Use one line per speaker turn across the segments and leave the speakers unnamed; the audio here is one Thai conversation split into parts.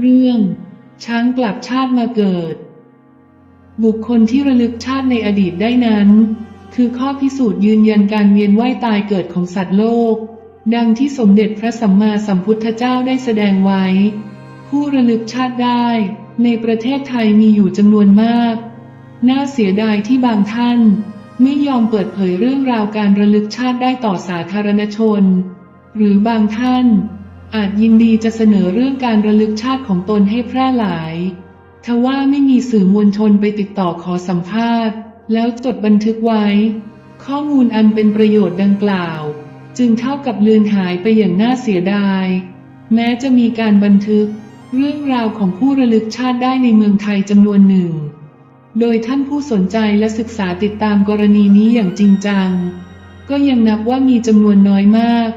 เรื่อง ช้างกลับชาติมาเกิด บุคคลที่ระลึกชาติในอดีตได้นั้น คือข้อพิสูจน์ยืนยันการเวียนว่ายตายเกิดของสัตว์โลก ดังที่สมเด็จพระสัมมาสัมพุทธเจ้าได้แสดงไว้ ผู้ระลึกชาติได้ ในประเทศไทยมีอยู่จำนวนมาก น่าเสียดายที่บางท่าน ไม่ยอมเปิดเผยเรื่องราวการระลึกชาติได้ต่อสาธารณชน หรือบางท่าน อาจยินดีจะเสนอเรื่องการระลึกชาติของตนให้แพร่หลายทว่าไม่มีสื่อมวลชนไปติดต่อขอสัมภาษณ์ แล้วจดบันทึกไว้ ข้อมูลอันเป็นประโยชน์ดังกล่าว จึงเท่ากับเลือนหายไปอย่างน่าเสียดาย แม้จะมีการบันทึก เรื่องราวของผู้ระลึกชาติได้ในเมืองไทยจำนวนหนึ่ง โดยท่านผู้สนใจและศึกษาติดตามกรณีนี้อย่างจริงจัง ก็ยังนับว่ามีจำนวนน้อยมาก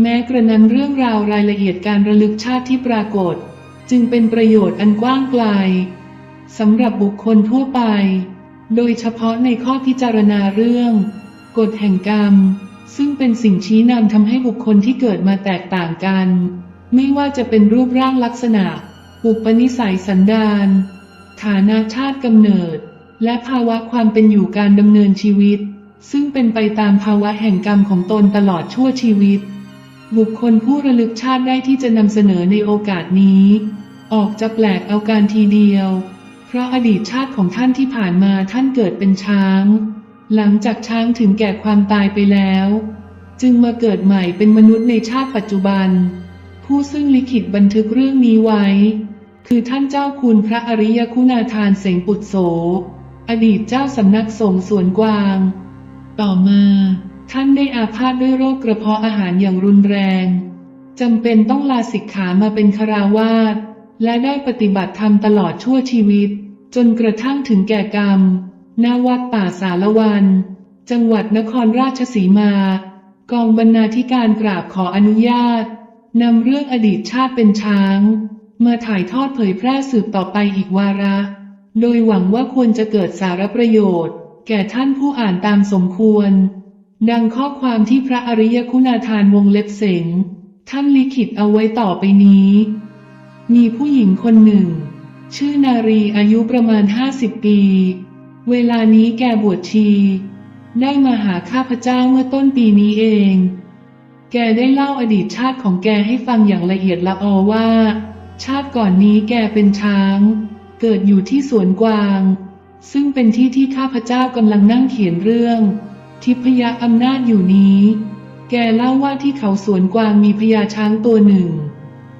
แม้กระนั้นเรื่องราวรายละเอียดการระลึกชาติที่ปรากฏ จึงเป็นประโยชน์อันกว้างไกลสำหรับบุคคลทั่วไป โดยเฉพาะในข้อพิจารณาเรื่อง กฎแห่งกรรม ซึ่งเป็นสิ่งชี้นำทำให้บุคคลที่เกิดมาแตกต่างกัน ไม่ว่าจะเป็นรูปร่างลักษณะ อุปนิสัยสันดานฐานะชาติกำเนิด และภาวะความเป็นอยู่การดำเนินชีวิต ซึ่งเป็นไปตามภาวะแห่งกรรมของตนตลอดชั่วชีวิต บุคคลผู้ระลึกชาติได้ที่จะนำเสนอในโอกาสนี้ ออกจะแปลกเอาการทีเดียว เพราะอดีตชาติของท่านที่ผ่านมาท่านเกิดเป็นช้าง หลังจากช้างถึงแก่ความตายไปแล้ว จึงมาเกิดใหม่เป็นมนุษย์ในชาติปัจจุบัน ผู้ซึ่งลิขิตบันทึกเรื่องนี้ไว้ คือท่านเจ้าคุณพระอริยคุณาทานเสงปุตโส อดีตเจ้าสำนักสงฆ์สวนกวาง ต่อมา ท่านได้อาพาธด้วยโรคกระเพาะอาหารอย่างรุนแรงจำเป็นต้องลาสิกขามาเป็นคาราวาสและได้ปฏิบัติธรรมตลอดชั่วชีวิต จนกระทั่งถึงแก่กรรมณวัดป่าสารวัน จังหวัดนครราชสีมา กองบรรณาธิการกราบขออนุญาตนำเรื่องอดีตชาติเป็นช้าง มาถ่ายทอดเผยแพร่สืบต่อไปอีกวาระ โดยหวังว่าควรจะเกิดสารประโยชน์ แก่ท่านผู้อ่านตามสมควร ดังข้อความที่พระอริยคุณาทานวงเล็บเสงท่านลิขิตเอาไว้ต่อไปนี้ มีผู้หญิงคนหนึ่ง ชื่อนารีอายุประมาณห้าสิบปี เวลานี้แกบวชชี ได้มาหาข้าพเจ้าเมื่อต้นปีนี้เอง แกได้เล่าอดีตชาติของแกให้ฟังอย่างละเอียดละออว่า ชาติก่อนนี้แกเป็นช้าง เกิดอยู่ที่สวนกวาง ซึ่งเป็นที่ที่ข้าพเจ้ากำลังนั่งเขียนเรื่อง ทิพยอำนาจอยู่นี้ แกเล่าว่าที่เขาสวนกวางมีพญาช้างตัวหนึ่ง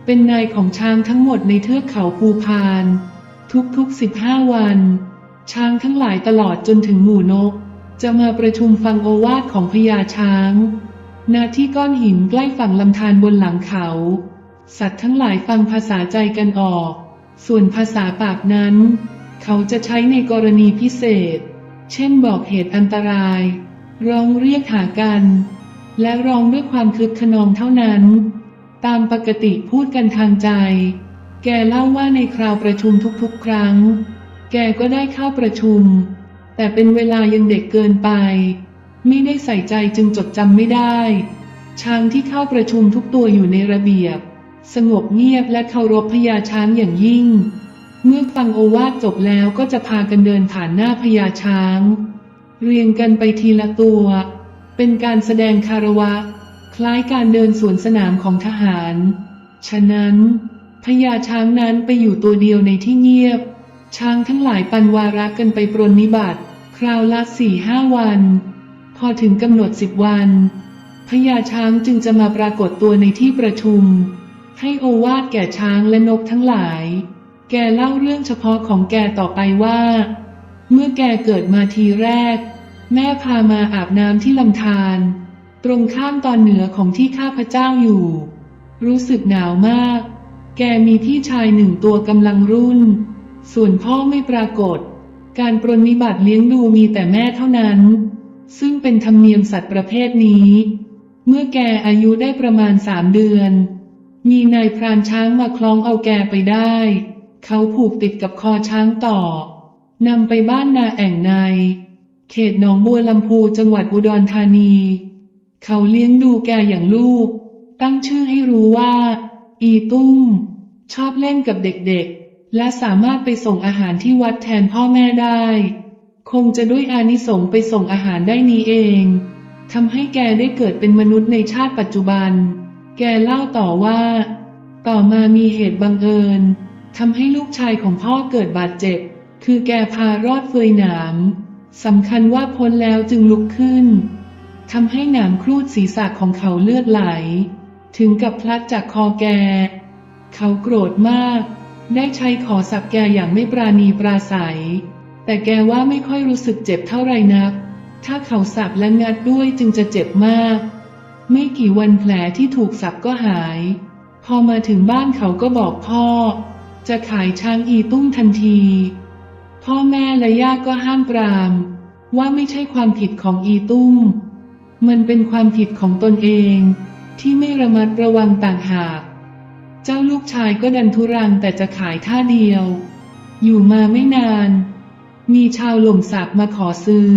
เป็นนายของช้างทั้งหมดในเทือกเขาภูพาน ทุกๆสิบห้าวัน ช้างทั้งหลายตลอดจนถึงหมู่นก จะมาประชุมฟังโอวาทของพญาช้างณที่ก้อนหินใกล้ฝั่งลำธารบนหลังเขา สัตว์ทั้งหลายฟังภาษาใจกันออก ส่วนภาษาปากนั้น เขาจะใช้ในกรณีพิเศษ เช่นบอกเหตุอันตราย ร้องเรียกหากัน และร้องด้วยความคึกขนองเท่านั้น ตามปกติพูดกันทางใจ แกเล่าว่าในคราวประชุมทุกๆ ครั้ง แกก็ได้เข้าประชุม แต่เป็นเวลายังเด็กเกินไป ไม่ได้ใส่ใจจึงจดจำไม่ได้ ช้างที่เข้าประชุมทุกตัวอยู่ในระเบียบ สงบเงียบและเคารพพญาช้างอย่างยิ่ง เมื่อฟังโอวาทจบแล้วก็จะพากันเดินผ่านหน้าพญาช้าง เรียงกันไปทีละตัว เป็นการแสดงคารวะ คล้ายการเดินสวนสนามของทหาร ฉะนั้นพญาช้างนั้นไปอยู่ตัวเดียวในที่เงียบ ช้างทั้งหลายปันวาระกันไปปรนนิบัติ คราวละสี่ห้าวัน พอถึงกำหนดสิบวันพญาช้างจึงจะมาปรากฏตัวในที่ประชุม ให้โอวาทแก่ช้างและนกทั้งหลาย แกเล่าเรื่องเฉพาะของแกต่อไปว่า เมื่อแกเกิดมาทีแรก แม่พามาอาบน้ำที่ลำธารตรงข้ามตอนเหนือของที่ข้าพเจ้าอยู่ รู้สึกหนาวมาก แกมีพี่ชายหนึ่งตัวกำลังรุ่น ส่วนพ่อไม่ปรากฏ การปรนนิบัติเลี้ยงดูมีแต่แม่เท่านั้น ซึ่งเป็นธรรมเนียมสัตว์ประเภทนี้ เมื่อแกอายุได้ประมาณสามเดือน มีนายพรานช้างมาคล้องเอาแกไปได้ เขาผูกติดกับคอช้างต่อ นำไปบ้านนาแอ่งใน เขตหนองบัวลำพูจังหวัดอุดรธานี เขาเลี้ยงดูแกอย่างลูก ตั้งชื่อให้รู้ว่า อีตุ้ม ชอบเล่นกับเด็กๆ และสามารถไปส่งอาหารที่วัดแทนพ่อแม่ได้ คงจะด้วยอานิสงส์ไปส่งอาหารได้นี้เองทำให้แกได้เกิดเป็นมนุษย์ในชาติปัจจุบัน แกเล่าต่อว่า ต่อมามีเหตุบังเอิญทำให้ลูกชายของพ่อเกิดบาดเจ็บ คือแกพารอดเฟยหนามสำคัญว่าพ้นแล้วจึงลุกขึ้นทำให้หนามครูดศีรษะของเขาเลือดไหล ถึงกับพลัดจากคอแก เขาโกรธมาก ได้ใช้ขอสับแกอย่างไม่ปราณีปราศัย แต่แกว่าไม่ค่อยรู้สึกเจ็บเท่าไรนัก ถ้าเขาสับและงัดด้วยจึงจะเจ็บมาก ไม่กี่วันแผลที่ถูกสับก็หาย พอมาถึงบ้านเขาก็บอกพ่อ จะขายช้างอีตุ้มทันที พ่อแม่และญาติก็ห้ามปราม ว่าไม่ใช่ความผิดของอีตุ้ม มันเป็นความผิดของตนเอง ที่ไม่ระมัดระวังต่างหาก เจ้าลูกชายก็ดันทุรังแต่จะขายท่าเดียว อยู่มาไม่นาน มีชาวหล่มสักมาขอซื้อ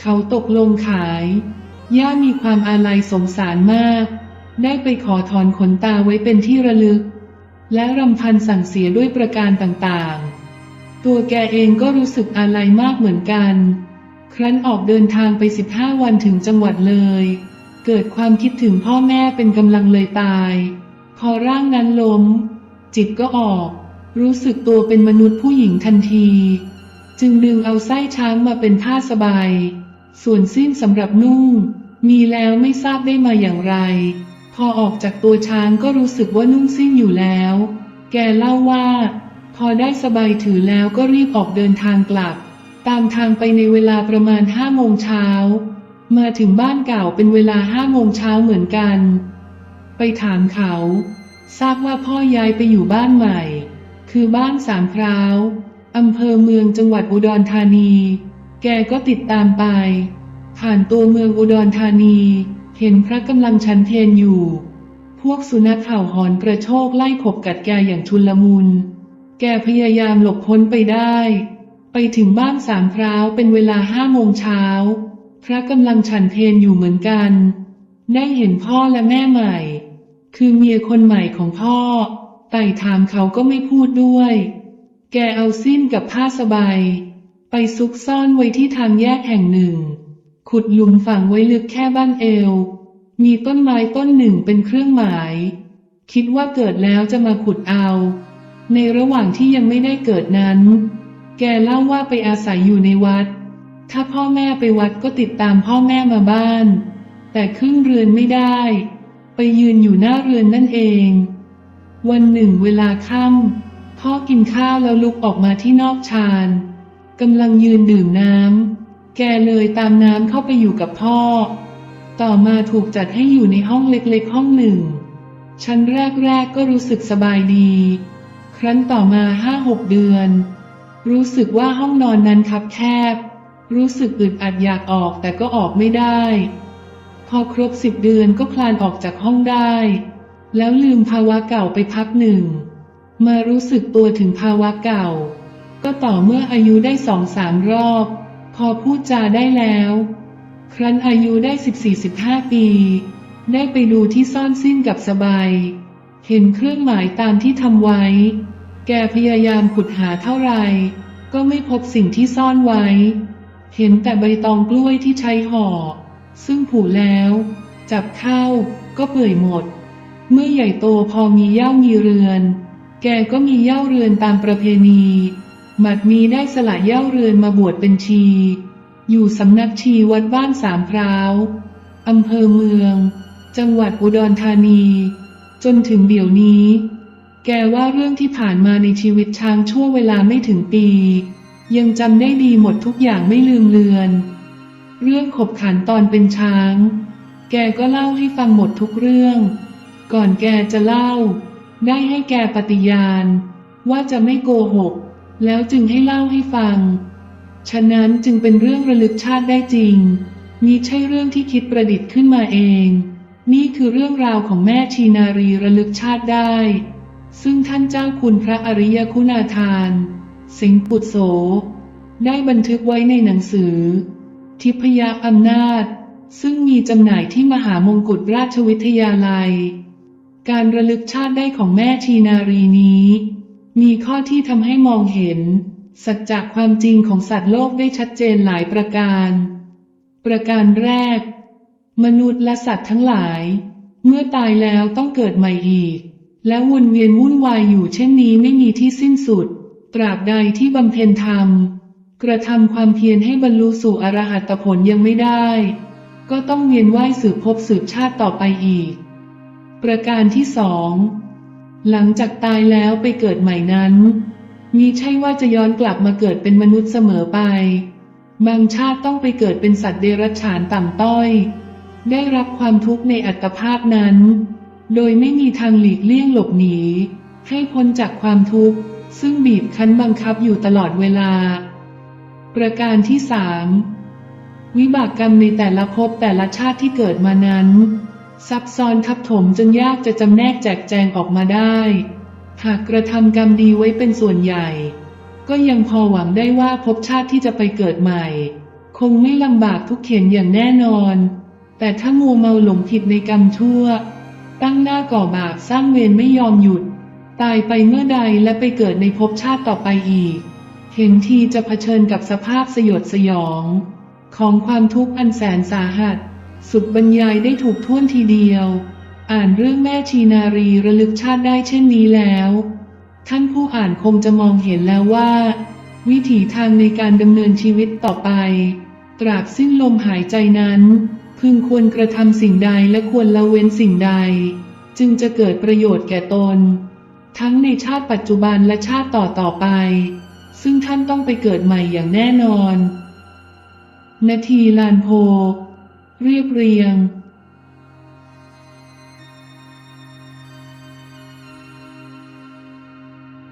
เขาตกลงขาย ย่ามีความอาลัยสงสารมาก ได้ไปขอถอนขนตาไว้เป็นที่ระลึก และรำพันสั่งเสียด้วยประการต่างๆ ตัวแกเองก็รู้สึกอาลัยมากเหมือนกัน ครั้นออกเดินทางไป 15 วันถึงจังหวัดเลย เกิดความคิดถึงพ่อแม่เป็นกำลังเลยตาย พอร่างนั้นล้ม จิตก็ออก รู้สึกตัวเป็นมนุษย์ผู้หญิงทันที จึงดึงเอาไส้ช้างมาเป็นผ้าสบาย ส่วนสิ้นสำหรับนุ่ง มีแล้วไม่ทราบได้มาอย่างไร พอออกจากตัวช้างก็รู้สึกว่านุ่งสิ้นอยู่แล้ว แกเล่าว่า พอได้สบายถือแล้วก็รีบออกเดินทางกลับ ตามทางไปในเวลาประมาณห้าโมงเช้า มาถึงบ้านเก่าเป็นเวลาห้าโมงเช้าเหมือนกัน ไปถามเขา ทราบว่าพ่อย้ายไปอยู่บ้านใหม่ คือบ้านสามพร้าวอำเภอเมืองจังหวัดอุดรธานี แกก็ติดตามไป ผ่านตัวเมืองอุดรธานี เห็นพระกำลังชันเทนอยู่ พวกสุนัขเห่าหอนกระโชกไล่ขบกัดแกอย่างชุนลมุน แกพยายามหลบพ้นไปได้ ไปถึงบ้านสามพร้าวเป็นเวลาห้าโมงเช้า พระกำลังฉันเพนอยู่เหมือนกัน ได้เห็นพ่อและแม่ใหม่ คือเมียคนใหม่ของพ่อ ไต่ถามเขาก็ไม่พูดด้วย แกเอาสิ้นกับผ้าสบาย ไปซุกซ่อนไว้ที่ทางแยกแห่งหนึ่ง ขุดหลุมฝังไว้ลึกแค่บ้านเอว มีต้นไม้ต้นหนึ่งเป็นเครื่องหมาย คิดว่าเกิดแล้วจะมาขุดเอา ในระหว่างที่ยังไม่ได้เกิดนั้น แกเล่าว่าไปอาศัยอยู่ในวัด ถ้าพ่อแม่ไปวัดก็ติดตามพ่อแม่มาบ้าน แต่ครึ่งเรือนไม่ได้ ไปยืนอยู่หน้าเรือนนั่นเอง วันหนึ่งเวลาค่ำพ่อกินข้าวแล้วลุกออกมาที่นอกชานกำลังยืนดื่มน้ำแกเลยตามน้ำเข้าไปอยู่กับพ่อ ต่อมาถูกจัดให้อยู่ในห้องเล็กๆห้องหนึ่ง ชั้นแรกๆก็รู้สึกสบายดี ครั้นต่อมาห้าหกเดือน รู้สึกว่าห้องนอนนั้นคับแคบ รู้สึกอึดอัดอยากออกแต่ก็ออกไม่ได้ พอครบสิบเดือนก็คลานออกจากห้องได้ แล้วลืมภาวะเก่าไปพักหนึ่ง มารู้สึกตัวถึงภาวะเก่า ก็ต่อเมื่ออายุได้สองสามรอบ พอพูดจาได้แล้ว ครั้นอายุได้สิบสี่สิบห้าปี ได้ไปดูที่ซ่อนสิ้นกับสบายเห็นเครื่องหมายตามที่ทำไว้ แกพยายามขุดหาเท่าไหร่ ก็ไม่พบสิ่งที่ซ่อนไว้ เห็นแต่ใบตองกล้วยที่ใช้ห่อ ซึ่งผุแล้ว จับเข้าก็เปื่อยหมด เมื่อใหญ่โตพอมีเย้ามีเรือน แกก็มีเย้าเรือนตามประเพณีหมัดมีได้สละเย้าเรือนมาบวชเป็นชี อยู่สำนักชีวัดบ้านสามพร้าวอำเภอเมือง จังหวัดอุดรธานี จนถึงเดี๋ยวนี้ แกว่าเรื่องที่ผ่านมาในชีวิตช้างชั่วเวลาไม่ถึงปี ยังจำได้ดีหมดทุกอย่างไม่ลืมเลือน เรื่องขบขันตอนเป็นช้าง แกก็เล่าให้ฟังหมดทุกเรื่อง ก่อนแกจะเล่า ได้ให้แกปฏิญาณ ว่าจะไม่โกหก แล้วจึงให้เล่าให้ฟัง ฉะนั้นจึงเป็นเรื่องระลึกชาติได้จริงมิใช่เรื่องที่คิดประดิษฐ์ขึ้นมาเอง นี่คือเรื่องราวของแม่ชีนารีระลึกชาติได้ ซึ่งท่านเจ้าคุณพระอริยคุณาทาน สิงห์ปุตโส ได้บันทึกไว้ในหนังสือ ทิพยาอำนาจ ซึ่งมีจำหน่ายที่มหามงกุฎราชวิทยาลัย การระลึกชาติได้ของแม่ชีนารีนี้ มีข้อที่ทำให้มองเห็น สัจจะความจริงของสัตว์โลกได้ชัดเจนหลายประการ ประการแรก มนุษย์และสัตว์ทั้งหลาย เมื่อตายแล้วต้องเกิดใหม่อีก และวนเวียนวุ่นวายอยู่เช่นนี้ไม่มีที่สิ้นสุด ตราบใดที่บำเพ็ญธรรม กระทำความเพียรให้บรรลุสู่อรหัตผลยังไม่ได้ ก็ต้องเวียนว่ายสืบภพสืบชาติต่อไปอีก ประการที่สองหลังจากตายแล้วไปเกิดใหม่นั้นมีใช่ว่าจะย้อนกลับมาเกิดเป็นมนุษย์เสมอไป บางชาติต้องไปเกิดเป็นสัตว์เดรัจฉานต่ำต้อย ได้รับความทุกข์ในอัตภาพนั้น โดยไม่มีทางหลีกเลี่ยงหลบหนี ให้พ้นจากความทุกข์ ซึ่งบีบคั้นบังคับอยู่ตลอดเวลา ประการที่สามวิบากกรรมในแต่ละภพแต่ละชาติที่เกิดมานั้น ซับซ้อนทับถมจนยากจะจำแนกแจกแจงออกมาได้ หากกระทำกรรมดีไว้เป็นส่วนใหญ่ ก็ยังพอหวังได้ว่าภพชาติที่จะไปเกิดใหม่ คงไม่ลำบากทุกเข็นอย่างแน่นอน แต่ถ้ามัวเมาหลงผิดในกรรมชั่ว ตั้งหน้าก่อบาปสร้างเวรไม่ยอมหยุด ตายไปเมื่อใดและไปเกิดในภพชาติต่อไปอีก เห็นทีจะเผชิญกับสภาพสยดสยอง ของความทุกข์อันแสนสาหัส สุดบรรยายได้ถูกท่วนทีเดียว อ่านเรื่องแม่ชีนารีระลึกชาติได้เช่นนี้แล้ว ท่านผู้อ่านคงจะมองเห็นแล้วว่า วิถีทางในการดำเนินชีวิตต่อไป ตราบสิ้นลมหายใจนั้น พึงควรกระทำสิ่งใดและควรละเว้นสิ่งใด จึงจะเกิดประโยชน์แก่ตน ทั้งในชาติปัจจุบันและชาติต่อต่อไป ซึ่งท่านต้องไปเกิดใหม่อย่างแน่นอน นาทีลานโพ เรียบเรียง